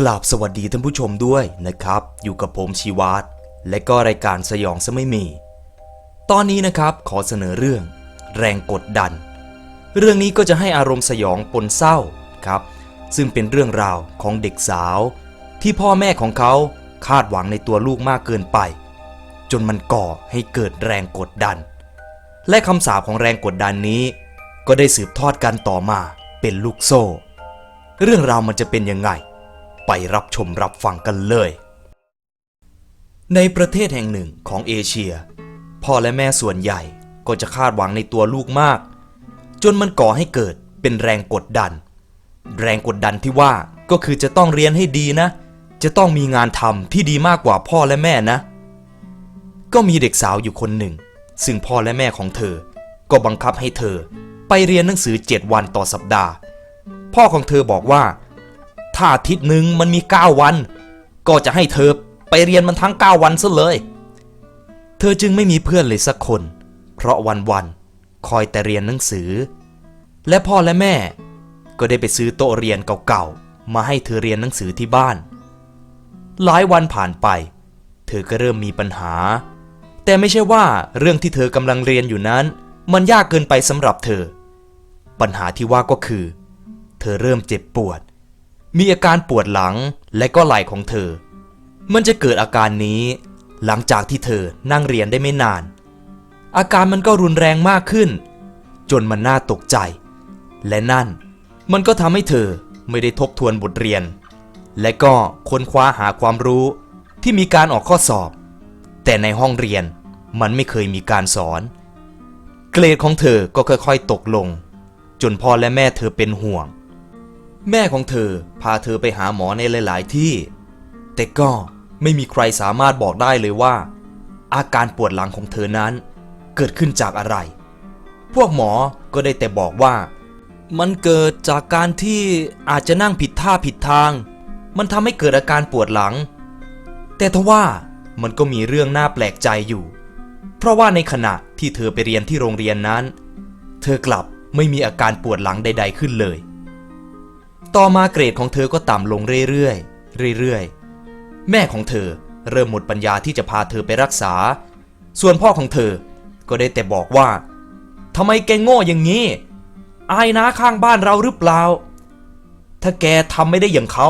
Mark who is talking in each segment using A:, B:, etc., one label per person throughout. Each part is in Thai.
A: กราบสวัสดีท่านผู้ชมด้วยนะครับ อยู่กับผมชีวาตและก็รายการสยองซะไม่มี ตอนนี้นะครับขอเสนอเรื่อง แรงกดดัน เรื่องนี้ก็จะให้อารมณ์สยองปนเศร้าครับ ซึ่งเป็นเรื่องราวของเด็กสาว ที่พ่อแม่ของเขาคาดหวังในตัวลูกมากเกินไป จนมันก่อให้เกิดแรงกดดัน และคำสาปของแรงกดดันนี้ ก็ได้สืบทอดกันต่อมาเป็นลูกโซ่ เรื่องราวมันจะเป็นยังไง ไปรับชมรับฟังกันเลย ในประเทศแห่งหนึ่งของเอเชีย พ่อและแม่ส่วนใหญ่ก็จะคาดหวังในตัวลูกมาก จนมันก่อให้เกิดเป็นแรงกดดัน แรงกดดันที่ว่าก็คือจะต้องเรียนให้ดีนะ จะต้องมีงานทำที่ดีมากกว่าพ่อและแม่นะ ก็มีเด็กสาวอยู่คนหนึ่ง ซึ่งพ่อและแม่ของเธอ ก็บังคับให้เธอไปเรียนหนังสือ 7 วันต่อสัปดาห์ พ่อของเธอบอกว่า ถ้าทิตย์หนึ่งมันมี 9 วัน ก็จะให้เธอไปเรียนมันทั้ง 9 วันซะเลย เธอจึงไม่มีเพื่อนเลยสักคน เพราะวันๆคอยแต่เรียนหนังสือ และพ่อและแม่ก็ได้ไปซื้อโต๊ะเรียนเก่าๆ มาให้เธอเรียนหนังสือที่บ้าน หลายวันผ่านไป เธอก็เริ่มมีปัญหา แต่ไม่ใช่ว่าเรื่องที่เธอกำลังเรียนอยู่นั้น มันยากเกินไปสำหรับเธอ ปัญหาที่ว่าก็คือ เธอเริ่มเจ็บปวด มีอาการปวดหลังและก็ไหล่ของเธอ มันจะเกิดอาการนี้ หลังจากที่เธอนั่งเรียนได้ไม่นาน อาการมันก็รุนแรงมากขึ้น จนมันน่าตกใจ และนั่นมันก็ทำให้เธอไม่ได้ทบทวนบทเรียน และก็ค้นคว้าหาความรู้ที่มีการออกข้อสอบ แต่ในห้องเรียนมันไม่เคยมีการสอน เกรดของเธอก็ค่อยๆตกลง จนพ่อและแม่เธอเป็นห่วง แม่ของเธอพาเธอไปหาหมอในหลาย ๆ ที่ แต่ก็ไม่มีใครสามารถบอกได้เลยว่า อาการปวดหลังของเธอนั้น เกิดขึ้นจากอะไร พวกหมอก็ได้แต่บอกว่า มันเกิดจากการที่อาจจะนั่งผิดท่าผิดทาง มันทำให้เกิดอาการปวดหลัง แต่ทว่ามันก็มีเรื่องน่าแปลกใจอยู่ เพราะว่าในขณะที่เธอไปเรียนที่โรงเรียนนั้น เธอกลับไม่มีอาการปวดหลังใด ๆ ขึ้นเลย ต่อมาเกรดของเธอก็ต่ำลงเรื่อยๆ เรื่อยๆ แม่ของเธอเริ่มหมดปัญญาที่จะพาเธอไปรักษา ส่วนพ่อของเธอก็ได้แต่บอกว่าทำไมแกโง่อย่างนี้ อายนะข้างบ้านเราหรือเปล่า ถ้าแกทำไม่ได้อย่างเขา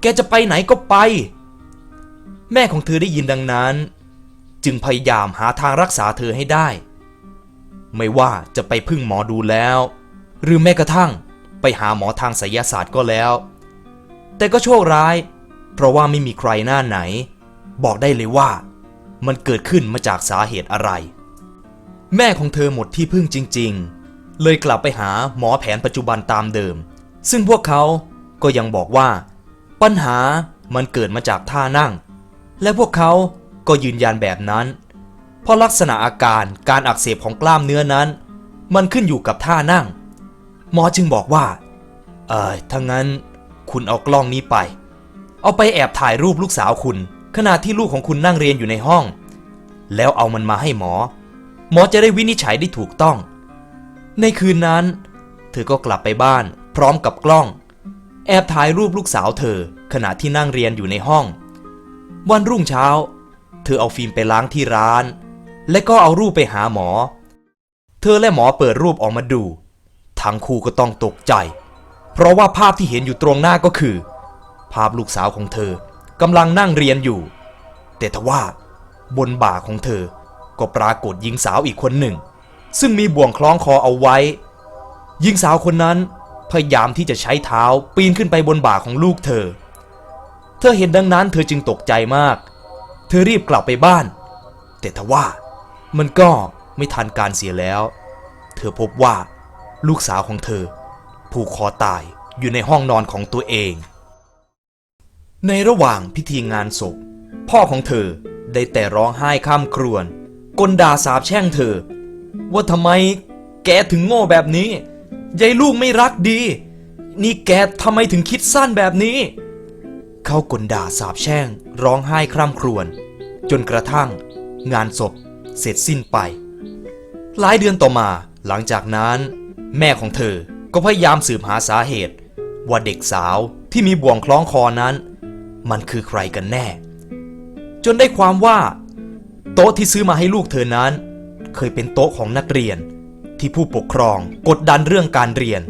A: แกจะไปไหนก็ไป แม่ของเธอได้ยินดังนั้น จึงพยายามหาทางรักษาเธอให้ได้ ไม่ว่าจะไปพึ่งหมอดูแล้ว หรือแม้กระทั่ง ไปหาหมอทางไสยศาสตร์ก็แล้ว แต่ก็โชคร้าย เพราะว่าไม่มีใครหน้าไหน บอกได้เลยว่า มันเกิดขึ้นมาจากสาเหตุอะไร แม่ของเธอหมดที่พึ่งจริง ๆ เลยกลับไปหาหมอแผนปัจจุบันตามเดิม ซึ่งพวกเขาก็ยังบอกว่า ปัญหามันเกิดมาจากท่านั่ง และพวกเขาก็ยืนยันแบบนั้น เพราะลักษณะอาการการอักเสบของกล้ามเนื้อนั้น มันขึ้นอยู่กับท่านั่ง หมอจึงบอกว่า เออถ้างั้นคุณเอากล้องนี้ไป เอาไปแอบถ่ายรูปลูกสาวคุณ ขณะที่ลูกของคุณนั่งเรียนอยู่ในห้อง แล้วเอามันมาให้หมอ หมอจะได้วินิจฉัยได้ถูกต้อง ในคืนนั้น เธอก็กลับไปบ้านพร้อมกับกล้อง แอบถ่ายรูปลูกสาวเธอ ขณะที่นั่งเรียนอยู่ในห้อง วันรุ่งเช้า เธอเอาฟิล์มไปล้างที่ร้าน และก็เอารูปไปหาหมอ เธอและหมอเปิดรูปออกมาดู ทั้งคู่ก็ต้องตกใจ เพราะว่าภาพที่เห็นอยู่ตรงหน้าก็คือ ภาพลูกสาวของเธอกำลังนั่งเรียนอยู่ แต่ทว่า บนบ่าของเธอ ก็ปรากฏหญิงสาวอีกคนหนึ่ง ซึ่งมีบ่วงคล้องคอเอาไว้ หญิงสาวคนนั้นพยายามที่จะใช้เท้าปีนขึ้นไปบนบ่าของลูกเธอ เธอเห็นดังนั้นเธอจึงตกใจมาก เธอรีบกลับไปบ้าน แต่ทว่ามันก็ไม่ทันการเสียแล้ว เธอพบว่า ลูกสาวของเธอ ผูกคอตายอยู่ในห้องนอนของตัวเอง ในระหว่างพิธีงานศพ พ่อของเธอได้แต่ร้องไห้ข้ามครวญกลด่าสาบแช่งเธอ ว่าทำไมแกถึงโง่แบบนี้ยายลูกไม่รักดี นี่แกทำไมถึงคิดสั้นแบบนี้ เขากลด่าสาบแช่ง ร้องไห้คร่ำครวญจนกระทั่ง งานศพเสร็จสิ้นไป หลายเดือนต่อมาหลังจากนั้น แม่ของเธอก็พยายามสืบหาสาเหตุ ว่าเด็กสาวที่มีบ่วงคล้องคอนั้น มันคือใครกันแน่ จนได้ความว่า โต๊ะที่ซื้อมาให้ลูกเธอนั้น เคยเป็นโต๊ะของนักเรียน ที่ผู้ปกครองกดดันเรื่องการเรียน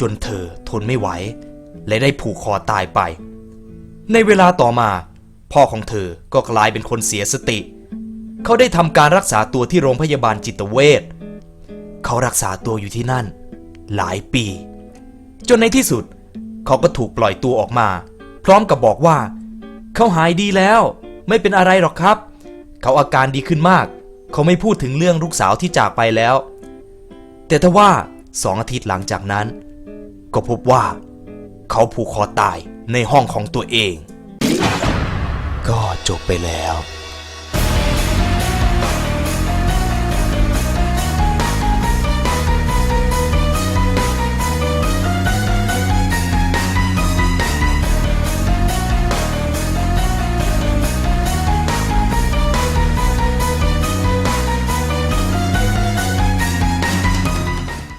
A: จนเธอทนไม่ไหว และได้ผูกคอตายไป ในเวลาต่อมา พ่อของเธอก็กลายเป็นคนเสียสติ เขาได้ทำการรักษาตัวที่โรงพยาบาลจิตเวช เขารักษาตัวอยู่ที่นั่น หลายปี จนในที่สุด เขาก็ถูกปล่อยตัวออกมา พร้อมกับบอกว่า เขาหายดีแล้ว ไม่เป็นอะไรหรอกครับ เขาอาการดีขึ้นมาก เขาไม่พูดถึงเรื่องลูกสาวที่จากไปแล้ว แต่ทว่าสองอาทิตย์หลังจากนั้น ก็พบว่า เขาผูกคอตายในห้องของตัวเอง ก็จบไปแล้ว